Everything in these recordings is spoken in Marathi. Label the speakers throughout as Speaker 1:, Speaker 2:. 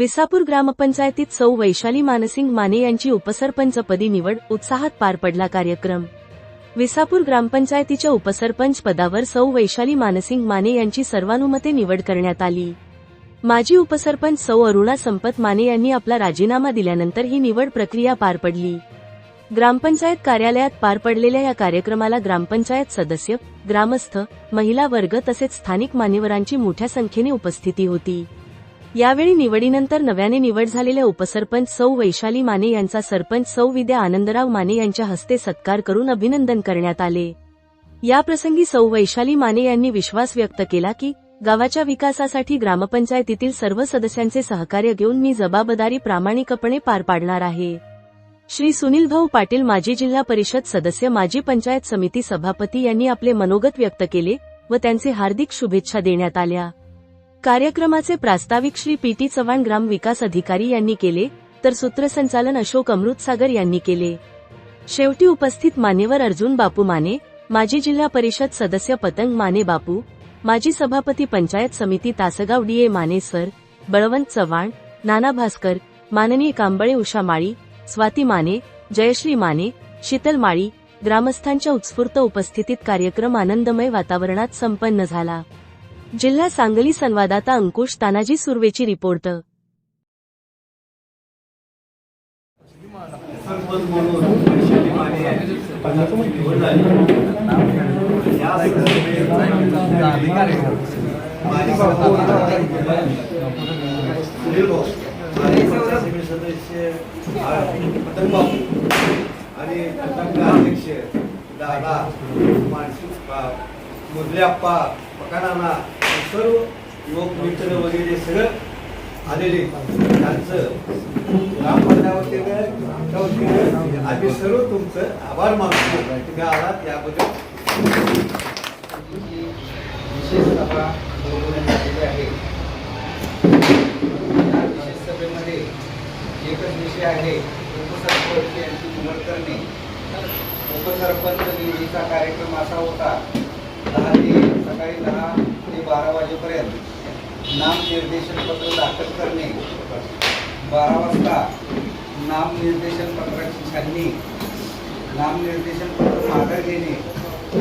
Speaker 1: विसापूर ग्रामपंचायतीत सौ वैशाली मानसिंग माने यांची उपसरपंचपदी निवड उत्साहात पार पडला कार्यक्रम. विसापूर ग्रामपंचायतीच्या उपसरपंच पदावर सौ वैशाली मानसिंग माने यांची सर्वानुमते निवड करण्यात आली. माजी उपसरपंच सौ अरुणा संपत माने यांनी आपला राजीनामा दिल्यानंतर ही निवड प्रक्रिया पार पडली. ग्रामपंचायत कार्यालयात पार पडलेल्या या कार्यक्रमाला ग्रामपंचायत सदस्य ग्रामस्थ महिला वर्ग तसेच स्थानिक मान्यवरांची मोठ्या संख्येने उपस्थिती होती. यावेळी निवडीनंतर नव्याने निवड झालेल्या उपसरपंच सौ वैशाली माने यांचा सरपंच सौ विद्या आनंदराव माने यांच्या हस्ते सत्कार करून अभिनंदन करण्यात आले. याप्रसंगी सौ वैशाली माने यांनी विश्वास व्यक्त केला की गावाच्या विकासासाठी ग्रामपंचायतीतील सर्व सदस्यांचे सहकार्य घेऊन मी जबाबदारी प्रामाणिकपणे पार पाडणार आहे. श्री सुनील भाऊ पाटील माजी जिल्हा परिषद सदस्य माजी पंचायत समिती सभापती यांनी आपले मनोगत व्यक्त केले व त्यांचे हार्दिक शुभेच्छा देण्यात आल्या. कार्यक्रमाचे प्रास्ताविक श्री पी टी चव्हाण ग्राम विकास अधिकारी यांनी केले तर सूत्रसंचालन अशोक अमृतसागर यांनी केले. शेवटी उपस्थित मान्यवर अर्जुन बापू माने माजी जिल्हा परिषद सदस्य पतंग माने बापू माजी सभापती पंचायत समिती Tasgaon D A Mane sir Balwant Chavan Nana Bhaskar माननीय कांबळे उषा माळी स्वाती माने जयश्री माने शीतल माळी ग्रामस्थांच्या उत्स्फूर्त उपस्थितीत कार्यक्रम आनंदमय वातावरणात संपन्न झाला. जिल्हा सांगली संवाददाता अंकुश तानाजी सुर्वेची रिपोर्ट.
Speaker 2: आणि सर्व युवक मित्र वगैरे सगळं आलेले त्यांचं ग्रामपंचायत वतीनं आम्ही सर्व तुमचं आभार मानतो. तुम्ही आलात याबद्दल.
Speaker 3: विशेष सभा आलेली आहे. विशेष सभेमध्ये एकच विषय आहे उपसरपंच यांची निवड करणे. उपसरपंच निवडीचा कार्यक्रम असा होता दहा ते सकाळी दहा ते बारा वाजेपर्यंत नामनिर्देशन पत्र दाखल करणे. बारा वाजता नामनिर्देशन पत्राची छाननी नामनिर्देशन पत्र मागं घेणे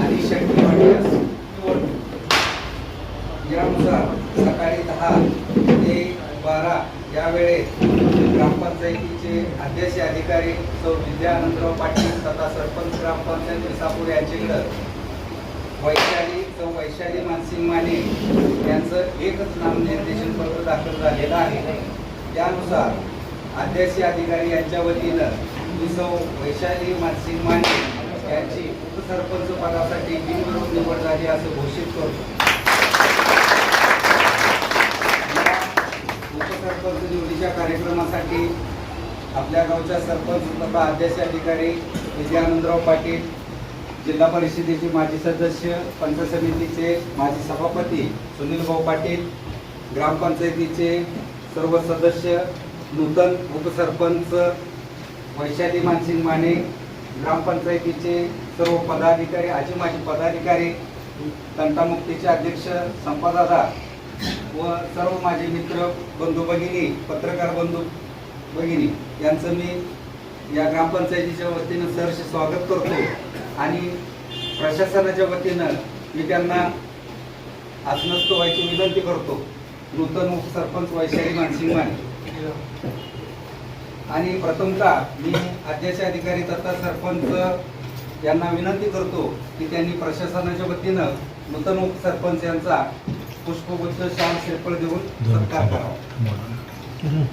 Speaker 3: आणि शक्य वाटल्यास निवडणूक यानुसार सकाळी दहा ते बारा या वेळेत ग्रामपंचायतीचे अध्यक्ष अधिकारी सौ विद्या आनंदराव पाटील तथा सरपंच ग्रामपंचायत विसापूर यांच्याकडं वैशाली सौ वैशाली मानसिंग माने यांचं एकच नामनिर्देशन पत्र दाखल झालेलं आहे. त्यानुसार आद्याशी अधिकारी यांच्या वतीनं मी सौ वैशाली मानसिंग माने यांची उपसरपंच पदासाठी बिनविरोध निवड झाली असं घोषित करतो. उपसरपंच निवडीच्या कार्यक्रमासाठी आपल्या गावच्या सरपंच तथा अध्यक्ष अधिकारी विजयानंदराव पाटील जिल्हा परिषदेचे माजी सदस्य पंच समितीचे माजी सभापती सुनील भाऊ पाटील ग्रामपंचायतीचे सर्व सदस्य नूतन उपसरपंच वैशाली मानसिंग माने ग्रामपंचायतीचे सर्व पदाधिकारी आजी माजी पदाधिकारी तंटामुक्तीचे अध्यक्ष संपादादा व सर्व माझे मित्र बंधू भगिनी पत्रकार बंधू भगिनी यांचं मी या ग्रामपंचायतीच्या वतीनं सहर्ष स्वागत करतो. आणि प्रशासनाच्या वतीनं मी त्यांना आसनस्थ व्हायची विनंती करतो. नूतन उपसरपंच वैशाली मानसिंग माने आणि प्रथमतः मी अध्यक्ष अधिकारी तथा सरपंच यांना विनंती करतो की त्यांनी प्रशासनाच्या वतीनं नूतन उपसरपंच यांचा पुष्पगुच्छ शाल श्रीफळ देऊन सत्कार करावा.